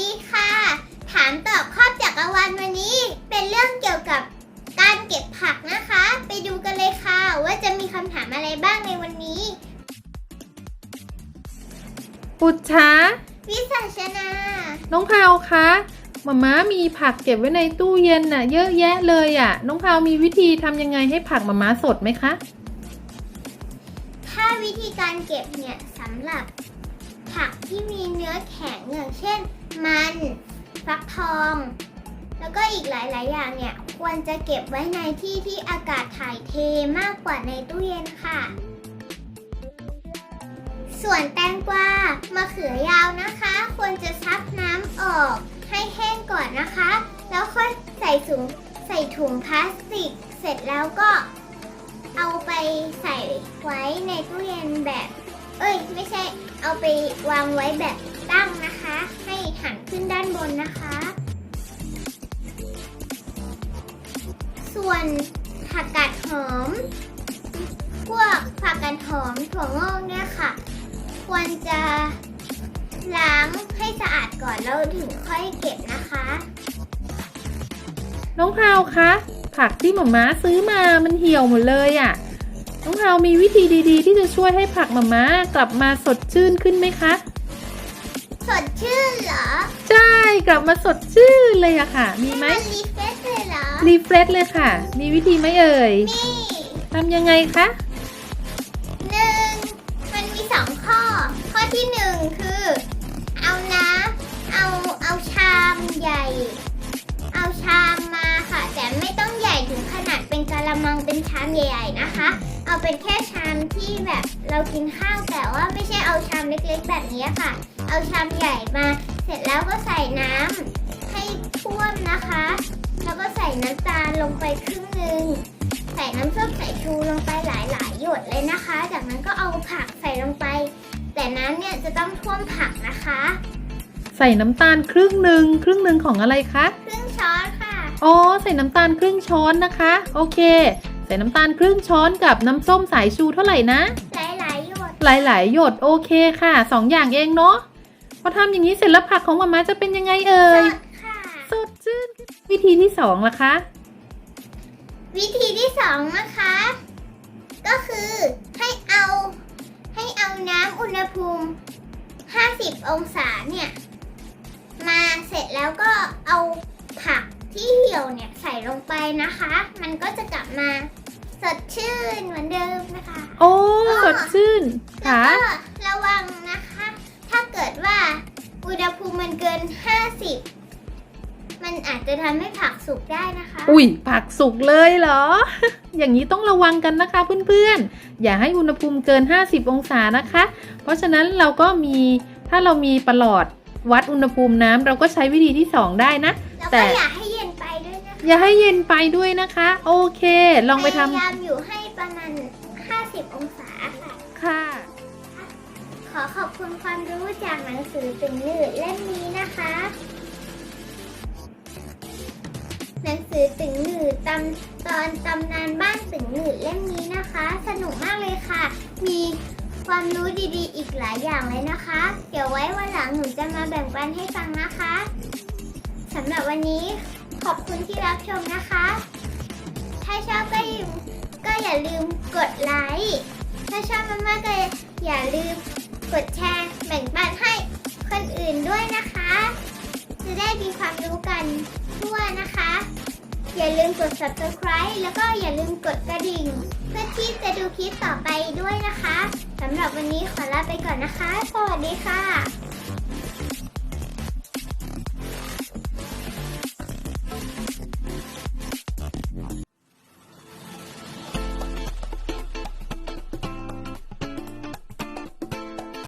ดีค่ะ ถามตอบครอบจักรวาลวันนี้ เป็นเรื่องเกี่ยวกับการเก็บผักนะคะ ไปดูกันเลยค่ะว่าจะมีคำถามอะไรบ้างในวันนี้ ปุจฉาวิสัชนา น้องพาวคะมาม่ามีผักเก็บไว้ในตู้เย็นน่ะ เยอะแยะเลยอะ น้องพาวมีวิธีทำยังไงให้ผักมาม่าสดไหมคะ ถ้าวิธีการเก็บเนี่ยสำหรับผักที่มีเนื้อแข็งอย่างเช่น มันฟักทอง แล้วก็อีกหลาย ๆ อย่างเนี่ย ควรจะเก็บไว้ในที่ที่อากาศถ่ายเทมากกว่าในตู้เย็นค่ะ ส่วนแตงกวามะเขือยาวนะคะ ควรจะซับน้ำออกให้แห้งก่อนนะคะ แล้วค่อยใส่ถุงใส่ถุงพลาสติก เสร็จแล้วก็เอาไปใส่ไว้ในตู้เย็นแบบ เอ้ย ไม่ใช่ เอาไปวางไว้แบบตั้งนะ นะคะ ส่วนผักกาดหอม พวกผักกาดหอมถั่วงอกเนี่ยค่ะ ควรจะล้างให้สะอาดก่อนแล้วถึงค่อยเก็บนะคะ น้องพราวคะ ผักที่หมาม่าซื้อมามันเหี่ยวหมดเลยอะ น้องพราวมีวิธีดีๆ ที่จะช่วยให้ผักหมาม่ากลับมาสดชื่นขึ้นไหมคะ กลับมาสดชื่นเลยอะค่ะ มีไหมนรีเฟรชเลยเหรอ รีเฟรชเลยค่ะ มีวิธีไหมเอ่ยนี่ทำยังไงคะหนึ่งมันมีสองข้อ ข้อที่หนึ่งคือ เอาน้ำเอาเอาชามใหญ่ เอาชามมาค่ะ แต่ไม่ต้องใหญ่ถึงขนาดเป็นกะละมังเป็นชามใหญ่ ๆนะคะ เอาเป็นแค่ชามที่แบบเรากินข้าวแต่ว่าไม่ใช่เอาชามเล็กๆ แบบนี้ค่ะ เอาชามใหญ่มา เสร็จแล้วก็ใส่น้ำให้ท่วมนะคะ แล้วก็ใส่น้ำตาลลงไปครึ่งหนึ่งใส่น้ำส้มสายชูลงไปหลายๆหยดเลยนะคะ จากนั้นก็เอาผักใส่ลงไป แต่น้ำเนี่ยจะต้องท่วมผักนะคะ ใส่น้ำตาลครึ่งหนึ่งครึ่งหนึ่งของอะไรคะครึ่งช้อนค่ะอ๋อใส่น้ำตาลครึ่งช้อนนะคะ โอเค ใส่น้ำตาลครึ่งช้อนกับน้ำส้มสายชูเท่าไหร่นะ หลายๆหยด หลายๆหยดโอเคค่ะสองอย่างเองเนาะพ อทำอย่างนี้เสร็จแล้วผักของมาม่าจะเป็นยังไงเอ่สยดค่ะสดชื่นวิธีที่สองล่ะคะ วิธีที่สองนะคะ ก็คือให้เอาให้เอาน้ำอุณหภูมิ 50 องศาเนี่ย มาเสร็จแล้วก็เอาผักที่เหี่ยวเนี่ยใส่ลงไปนะคะ มันก็จะกลับมาสดชื่นเหมือนเดิมนะคะ โอ้ สดชื่นแล้วค่ะ อุณหภูมิมันเกิน 50 มันอาจจะทำให้ผักสุกได้นะคะ อุ้ยผักสุกเลยเหรอ อย่างนี้ต้องระวังกันนะคะเพื่อนๆ อย่าให้อุณหภูมิเกิน 50 องศานะคะ เพราะฉะนั้นเราก็มีถ้าเรามีประหลอดวัดอุณหภูมิน้ำเราก็ใช้วิธีที่สองได้นะ แล้วแต่ก็อย่าให้เย็นไปด้วยนะคะอย่าให้เย็นไปด้วยนะคะ โอเค ลองไปทำพยายามอยู่ให้ประมาณ 50 องศาค่ะค่ะข อขอบคุณความรู้จากหนังสือตึงหนืดเล่มนี้นะคะ หนังสือตึงหนืดตำตอนตำนานบ้านตึงหนืดเล่มนี้นะคะ สนุกมากเลยค่ะ มีความรู้ดีๆ อีกหลายอย่างเลยนะคะ เดี๋ยวไว้วันหลังหนูจะมาแบ่งปันให้ฟังนะคะสำหรับวันนี้ขอบคุณที่รับชมนะคะ ถ้าชอบก็อย่าก็อย่าลืมกดไลค์ ถ้าชอบมากๆก็อย่าลืม กดแชร์แบ่งปันให้คนอื่นด้วยนะคะ จะได้มีความรู้กันทั่วนะคะ อย่าลืมกด subscribe แล้วก็อย่าลืมกดกระดิ่ง เพื่อที่จะดูคลิปต่อไปด้วยนะคะสำหรับวันนี้ขอลาไปก่อนนะคะ สวัสดีค่ะ